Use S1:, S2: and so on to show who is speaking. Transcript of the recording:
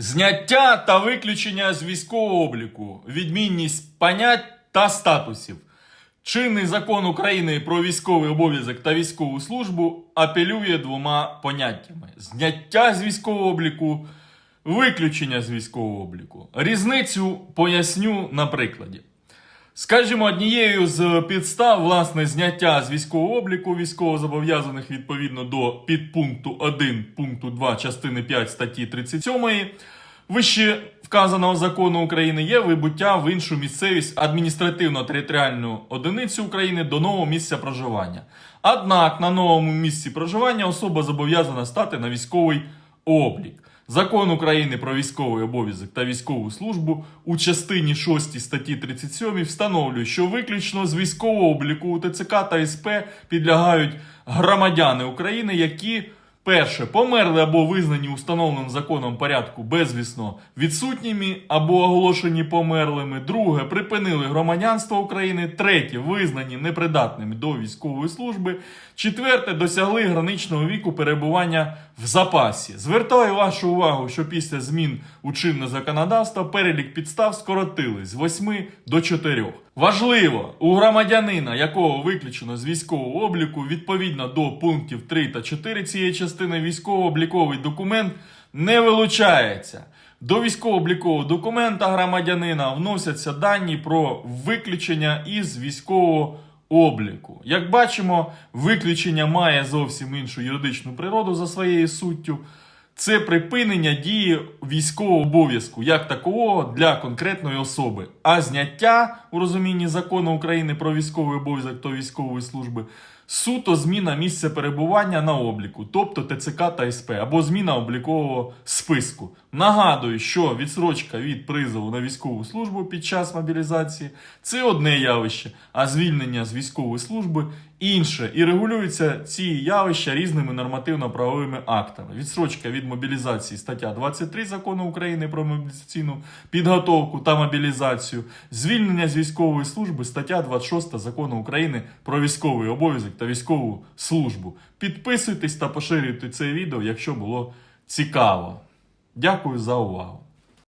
S1: Зняття та виключення з військового обліку, відмінність понять та статусів. Чинний закон України про військовий обов'язок та військову службу апелює двома поняттями: зняття з військового обліку, виключення з військового обліку. Різницю поясню на прикладі. Скажімо, однією з підстав власне зняття з військового обліку військовозобов'язаних відповідно до підпункту 1 пункту 2 частини 5 статті 37 вище вказаного закону України є вибуття в іншу місцевість адміністративно-територіальну одиницю України до нового місця проживання. Однак на новому місці проживання особа зобов'язана стати на військовий облік. Закон України про військовий обов'язок та військову службу у частині 6 статті 37 встановлює, що виключно з військового обліку у ТЦК та СП підлягають громадяни України, які перше померли або визнані установленим законом порядку безвісно відсутніми або оголошені померлими. Друге припинили громадянство України. Третє визнані непридатними до військової служби. Четверте досягли граничного віку перебування в запасі. Звертаю вашу увагу, що після змін у чинне законодавство перелік підстав скоротили з 8 до 4. Важливо, у громадянина, якого виключено з військового обліку, відповідно до пунктів 3 та 4 цієї частини, військово-обліковий документ не вилучається. До військово-облікового документа громадянина вносяться дані про виключення із військового обліку. Як бачимо, виключення має зовсім іншу юридичну природу за своєю суттю. Це припинення дії військового обов'язку як такового для конкретної особи, а зняття у розумінні закону України про військовий обов'язок та військової служби суто зміна місця перебування на обліку, тобто ТЦК та СП, або зміна облікового списку. Нагадую, що відсрочка від призову на військову службу під час мобілізації це одне явище, а звільнення з військової служби інше. І регулюються ці явища різними нормативно-правовими актами. Відсрочка від мобілізації стаття 23 закону України про мобілізаційну підготовку та мобілізацію, звільнення з військової служби стаття 26 закону України про військовий обов'язок та військову службу. Підписуйтесь та поширюйте це відео, якщо було цікаво. Дякую за увагу.